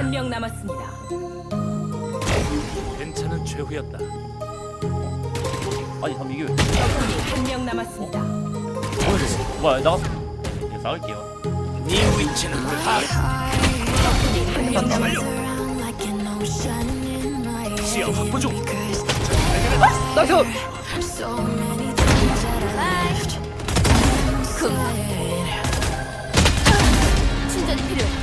한 명 남았습니다. 괜찮은 최후였다. 아니 잠 이게 왜 적군이 한 명 남았습니다. 뭐야 뭐야 나갔어 이거 싸울게요 네 위치는 파. 적군이 한 명 남았습니다. 시야 확보 중. 충전이 필요해.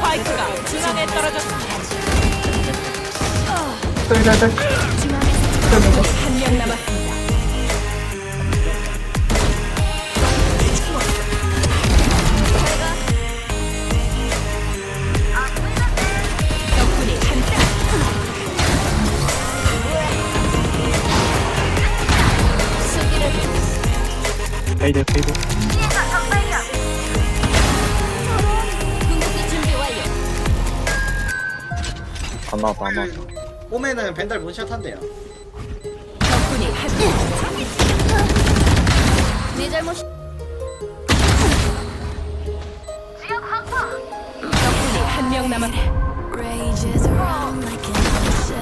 파이크가 중앙에 떨어졌습니다. 한명 남았습니다. 페이드 페이드. 안 나왔다 안 나왔다 오면은 벤달 문샷 한대요. 적군이 한 명. 네 잘못. 적군이 한 명 남았.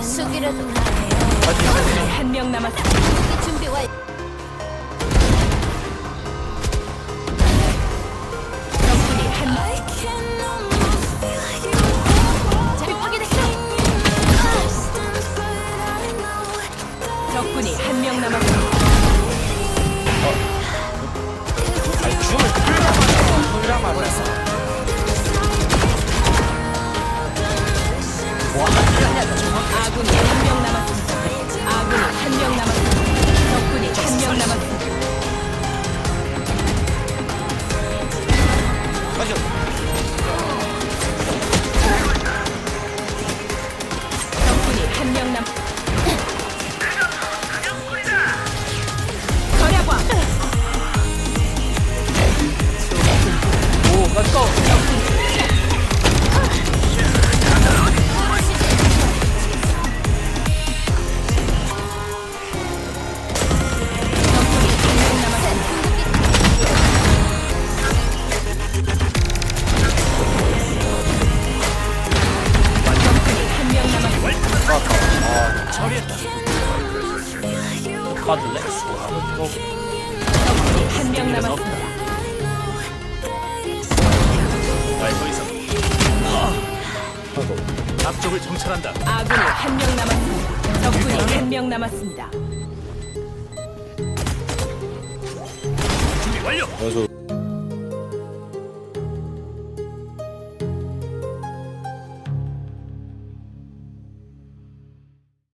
수비라도. 적군이 한 명 남았습니다. 궁극기 준비 완 빠질래? 적군이 한명 남았습니다. 말더 이상. 앞쪽을 정찰한다. 아군이 한 명 남았습니다. 적군이 한 명 남았습니다. 준비 완료. 그래서